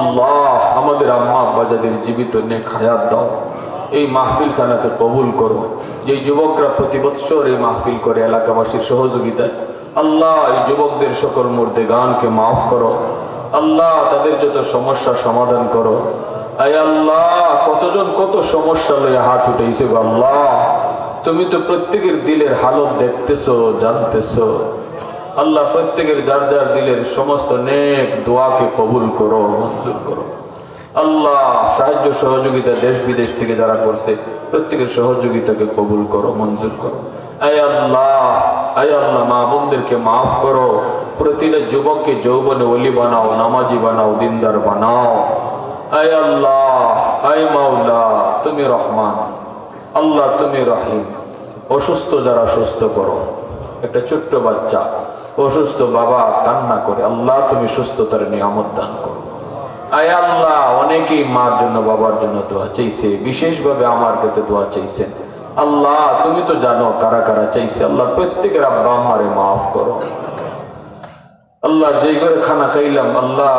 আল্লাহ, আমাদের আম্মা আব্বা যাদের জীবিত নেক হায়াত দাও, এই মাহফিল খানাকে কবুল করো। যে যুবকরা প্রতি বৎসর এই মাহফিল করে এলাকাবাসীর সহযোগিতায়, আল্লাহ এই যুবকদের সকল মূর্তে গানকে মাফ করো। আল্লাহ তাদের যত সমস্যা সমাধান করো। আয় আল্লাহ, কতজন কত সমস্যা লইয়া হাত উঠেছে আল্লাহ। তুমি তো প্রত্যেকের দিলের হালত দেখতেছো, জানতেছো। আল্লাহ প্রত্যেকের যার যার দিলের সমস্ত নেক দোয়াকে কবুল করো, মঞ্জুর করো। আল্লাহ সাহায্য সহযোগিতা দেশ বিদেশ থেকে যারা করছে, প্রত্যেকের সহযোগিতাকে কবুল করো, মঞ্জুর করো। আয় আল্লাহ আয় আল্লাহ, মা বোনদেরকে মাফ করো। প্রতিটা যুবককে যৌবনে অলি বানাও, নামাজি বানাও, দিনদার বানাও। আয় আল্লাহ, আয় মাওলা, তুমি রহমান। আল্লাহ, তুমি রহিম। অসুস্থ যারা সুস্থ করো, একটা ছোট্ট বাচ্চা। অসুস্থ বাবা কান্না করে, আল্লাহ, তুমি সুস্থতার নিয়ামত দান করো। আয় আল্লাহ, অনেকেই মার জন্য, বাবার জন্য দোয়া চাইছে, বিশেষভাবে আমার কাছে দোয়া চাইছেন আল্লাহ, তুমি তো জানো কারা কারা চাইছে। আল্লাহ, প্রত্যেকের আব্বা আমারে মাফ করো। আল্লাহ, যেই করে খানা খাইলাম, আল্লাহ,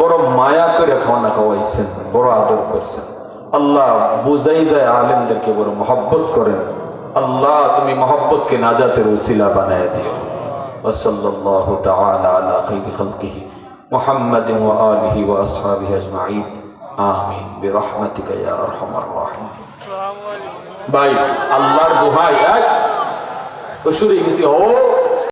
বড় মায়া করে খানা খাওয়াইছেন, বড় আদর করছেন। আল্লাহ, বুঝাই যায় আলেমদেরকে বড় মহব্বত করেন। আল্লাহ, তুমি মহব্বতকে নাজাতের উসিলা বানায় দিও। وصلى الله تعالى على خير خلقه محمد وآله وأصحابه أجمعين آمين برحمتك يا أرحم الراحمين ভাই আল্লাহর দোহাই এক ও শুরু গেছি ও